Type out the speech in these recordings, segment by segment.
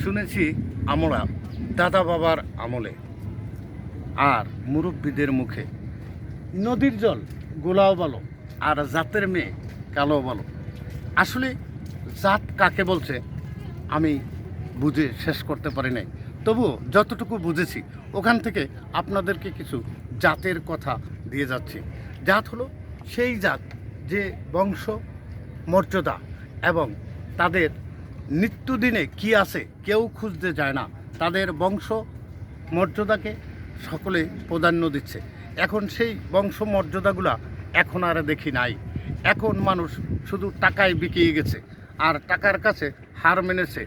শুনেছি আমরা দাদা বাবার আমলে। আর মুরব্বীদের মুখে, নদীর জল, গোলাও বলো, আর জাতের মেয়ে, কালো বলো। আসলে জাত কাকে বলছে, আমি বুঝে শেষ করতে পারি নাই। তবুও যতটুকু বুঝেছি, ওখান থেকে আপনাদেরকে কিছু জাতের কথা দিয়ে যাচ্ছি। জাত হলো সেই জাত যে বংশ, মর্যাদা এবং তাদের নিত্যদিনে কি আছে কেউ খুঁজতে যায় না। তাদের বংশ মর্যাদাকে সকলে প্রাধান্য দিচ্ছে। এখন সেই বংশ মর্যাদাগুলা এখন আর দেখি নাই। এখন মানুষ শুধু টাকায় বিকিয়ে গেছে আর টাকার কাছে হার মেনেছে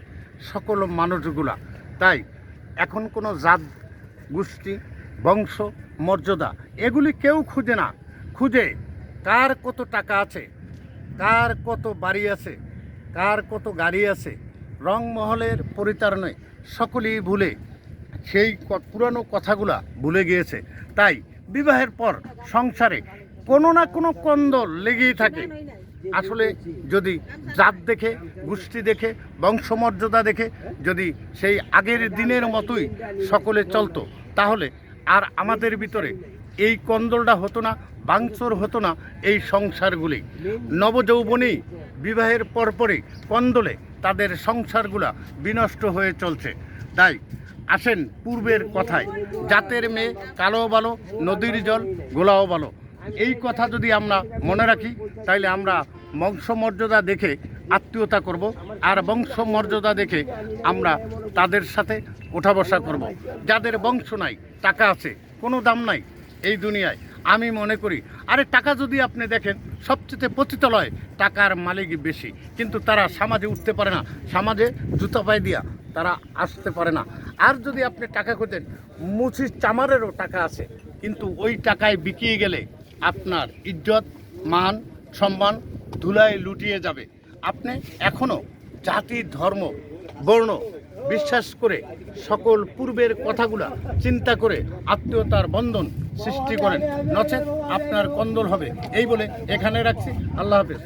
সকল মানুষগুলা। তাই এখন কোনো জাত, গোষ্ঠী, বংশ, মর্যাদা এগুলি কেউ খুঁজে না। খুঁজে কার কত টাকা আছে, কার কত বাড়ি আছে কার কত গাড়ি আছে, রংমহলের পরিতারণে সকলেই ভুলে সেই পুরানো কথাগুলা ভুলে গিয়েছে। তাই বিবাহের পর সংসারে কোনো না কোনো কন্দল লেগেই থাকে। আসলে যদি জাত দেখে, গোষ্ঠী দেখে, বংশমর্যাদা দেখে যদি সেই আগের দিনের মতোই সকলে চলতো, তাহলে আর আমাদের ভিতরে এই কন্দলটা হতো না, বাংচর হতো না এই সংসারগুলি। নবযৌবনী বিবাহের পরপরই কন্দলে তাদের সংসারগুলা বিনষ্ট হয়ে চলছে। তাই আসেন পূর্বের কথায়, জাতের মেয়ে কালো ভালো নদীর জল, গোলাও ভালো এই কথা যদি আমরা মনে রাখি, তাইলে আমরা বংশমর্যাদা দেখে আত্মীয়তা করব আর বংশমর্যাদা দেখে আমরা তাদের সাথে ওঠা বসা করব। যাদের বংশ নাই, টাকা আছে, কোনো দাম নাই এই দুনিয়ায়। আমি মনে করি, আরে টাকা যদি আপনি দেখেন, সবচেয়ে পতিতালয় টাকার মালিক বেশি। কিন্তু তারা সমাজে উঠতে পারে না। সমাজে জুতা পায়ে দিয়া তারা আসতে পারে না। আর যদি আপনি টাকা খোঁজেন মুচির চামারেরও টাকা আছে। কিন্তু ওই টাকায় বিকিয়ে গেলে আপনার ইজ্জত, মান, সম্মান ধুলায় লুটিয়ে যাবে। আপনি এখনও জাতি, ধর্ম, বর্ণ বিশ্বাস করে সকল পূর্বের কথাগুলা চিন্তা করে আত্মীয়তার বন্ধন সৃষ্টি করেন। নচেত আপনার কন্দল হবে। এই বলে এখানে রাখছি। আল্লাহ হাফেজ।